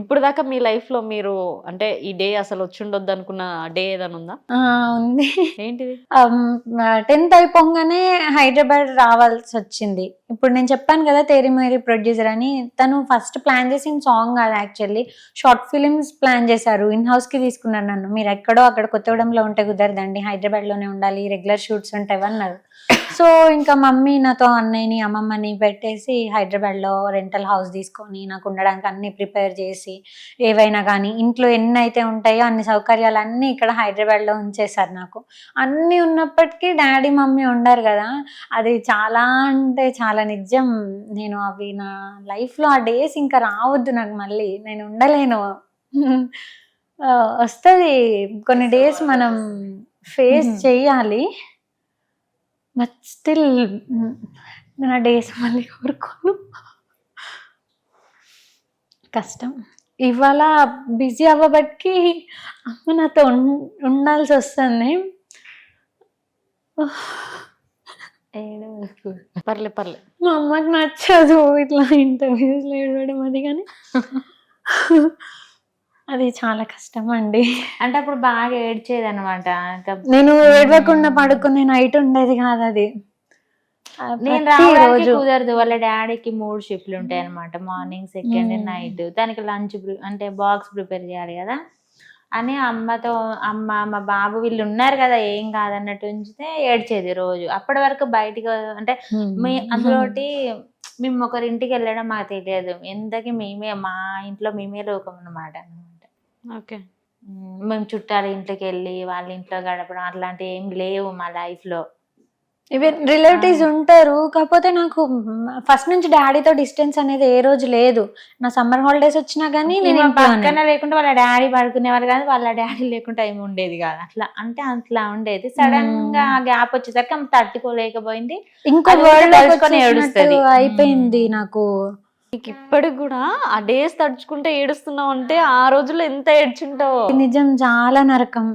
ఇప్పుడు దాకా మీ లైఫ్లో మీరు అంటే ఈ డే అసలు వచ్చి ఉండొద్దు అనుకున్న డే ఏదైనా ఉందా? ఉంది. ఏంటిది? టెన్త్ అయిపోగానే హైదరాబాద్ రావాల్సి వచ్చింది. ఇప్పుడు నేను చెప్పాను కదా తేరి మేరీ ప్రొడ్యూసర్ అని. తను ఫస్ట్ ప్లాన్ చేసిన సాంగ్ కాదు యాక్చువల్లీ. షార్ట్ ఫిలిమ్స్ ప్లాన్ చేశారు. ఇన్ హౌస్కి తీసుకున్నారు నన్ను. మీరు ఎక్కడో అక్కడ కొత్తగూడెంలో ఉంటే కుదరదండి. హైదరాబాద్లోనే ఉండాలి రెగ్యులర్ షూట్స్ ఉంటాయి అన్నారు. సో ఇంకా మమ్మీ నాతో అన్నయ్యని అమ్మమ్మని పెట్టేసి హైదరాబాద్లో రెంటల్ హౌస్ తీసుకొని నాకు ఉండడానికి అన్ని ప్రిపేర్ చేసి ఏవైనా కానీ ఇంట్లో ఎన్ని అయితే ఉంటాయో అన్ని సౌకర్యాలు అన్నీ ఇక్కడ హైదరాబాద్లో ఉంచేశారు నాకు. అన్ని ఉన్నప్పటికీ డాడీ మమ్మీ ఉండరు కదా. అది చాలా అంటే చాలా నిజం. నేను అవి నా లైఫ్లో ఆ డేస్ ఇంకా రావద్దు నాకు మళ్ళీ. నేను ఉండలేను. వస్తది. కొన్ని డేస్ మనం ఫేస్ Mhm. బట్ స్టిల్ నేను ఆ డేస్ మళ్ళీ కోరుకోను. కష్టం. ఇవాళ బిజీ అవ్వబట్టి అమ్మ నాతో ఉండాల్సి వస్తుంది. పర్లే పర్లే. మా అమ్మకి నచ్చదు ఇట్లా ఇంటర్వ్యూస్లో ఏడవడం అది కానీ. అది చాలా కష్టం అండి అంటే అప్పుడు బాగా ఏడ్చేది అనమాట నేను ఏడవకుండా పడుకునే నైట్ ఉండేది కాదు అది. నేను రావడానికి రోజు. కుదరదు. వాళ్ళ డాడీకి మూడు షిఫ్ట్లు ఉంటాయి అనమాట మార్నింగ్ సెకండ్. నైట్. దానికి లంచ్ అంటే బాక్స్ ప్రిపేర్ చేయాలి కదా. అని అమ్మతో అమ్మ మా బాబు వీళ్ళు ఉన్నారు కదా ఏం కాదన్నట్టు ఉంచితే ఏడ్చేది రోజు. అప్పటి వరకు బయటికి అంటే మీ అందులోటి మేము ఒకరింటికి వెళ్ళడం మాకు తెలియదు. ఎంతకి మేమే మా ఇంట్లో మేమే లోకం అన్నమాట. అనమాట ఓకే. మేము. చుట్టాల ఇంట్లోకి వెళ్ళి వాళ్ళ ఇంట్లో గడపడం అట్లాంటివి ఏం లేవు మా లైఫ్లో. ఈవెన్ రిలేటివ్స్ ఉంటారు. కాకపోతే నాకు ఫస్ట్ నుంచి డాడీతో డిస్టెన్స్ అనేది ఏ రోజు లేదు. నా సమ్మర్ హాలిడేస్ వచ్చినా కానీ నేను. పక్కన లేకుంటే వాళ్ళ డాడీ పడుకునేవారు కాదు వాళ్ళ డాడీ లేకుంటే ఏమి ఉండేది కాదు. అట్లా అంటే అట్లా ఉండేది. సడన్గా గ్యాప్ వచ్చేసరికి ఆమె తట్టుకోలేకపోయింది. ఇంకో వరల్డ్. అయిపోయింది నాకు. నీకు ఇప్పటికి కూడా ఆ డేస్ తడుచుకుంటే ఏడుస్తున్నావు అంటే ఆ రోజుల్లో ఎంత ఏడ్చుంటావో. నిజం చాలా నరకం.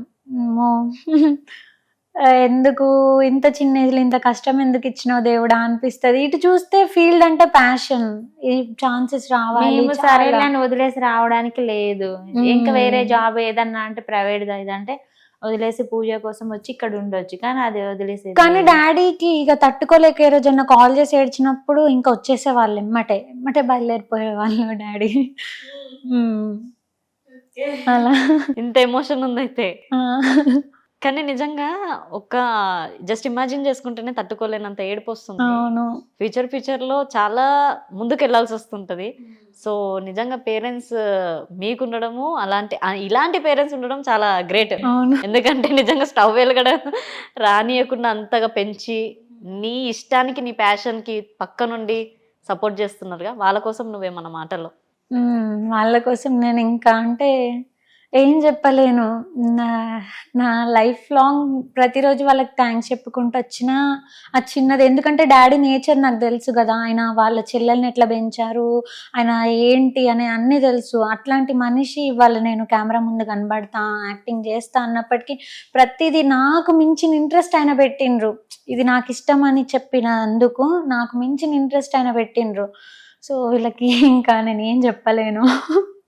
ఎందుకు ఇంత చిన్న ఏజ్లో ఇంత కష్టం ఎందుకు ఇచ్చినావు దేవుడా అనిపిస్తది. ఇటు చూస్తే ఫీల్డ్ అంటే ప్యాషన్. ఈ ఛాన్సెస్ రావాలి మేము చాలా. సరే అని వదిలేసి రావడానికి లేదు. ఇంకా వేరే జాబ్ ఏదన్నా అంటే ప్రైవేట్ ఇదంటే వదిలేసి పూజ కోసం వచ్చి ఇక్కడ ఉండొచ్చు. కానీ అది వదిలేసి కానీ డాడీకి ఇక తట్టుకోలేక ఏ రోజన్నా కాల్ చేసి ఏడ్చినప్పుడు ఇంకా వచ్చేసే వాళ్ళు ఎమ్మటే ఎమ్మటే బయలుదేరిపోయే వాళ్ళు డాడీ. అలా. ఇంత ఎమోషన్ ఉందైతే. కానీ నిజంగా ఒక జస్ట్ ఇమాజిన్ చేసుకుంటేనే తట్టుకోలేనంత ఏడుపు వస్తుంది. అవును. ఫ్యూచర్ ఫ్యూచర్లో చాలా ముందుకు వెళ్ళాల్సి వస్తుంటది సో నిజంగా పేరెంట్స్ మీకు ఉండడము అలాంటి ఇలాంటి పేరెంట్స్ ఉండడం చాలా గ్రేట్ అవును. ఎందుకంటే నిజంగా స్టవ్ వెలగడం రానియకుండా అంతగా పెంచి నీ ఇష్టానికి నీ passion కి పక్క నుండి సపోర్ట్ చేస్తున్నారుగా. వాళ్ళ కోసం నువ్వేమన్న మాటల్లో? ఉమ్, వాళ్ళ కోసం నేను ఇంకా అంటే ఏం చెప్పలేను. నా నా లైఫ్ లాంగ్ ప్రతిరోజు వాళ్ళకి థ్యాంక్స్ చెప్పుకుంటూ వచ్చిన ఆ చిన్నది ఎందుకంటే డాడీ నేచర్ నాకు తెలుసు కదా. ఆయన వాళ్ళ చెల్లెల్ని ఎట్లా పెంచారు ఆయన ఏంటి అని అన్నీ తెలుసు. అట్లాంటి మనిషి ఇవాళ నేను కెమెరా ముందు కనబడతా యాక్టింగ్ చేస్తా అన్నప్పటికీ ప్రతిదీ నాకు మించిన ఇంట్రెస్ట్ ఆయన పెట్టిండ్రు. ఇది నాకు ఇష్టం అని చెప్పినందుకు నాకు మించిన ఇంట్రెస్ట్ ఆయన పెట్టిండ్రు. సో వీళ్ళకి ఇంకా నేను ఏం చెప్పలేను.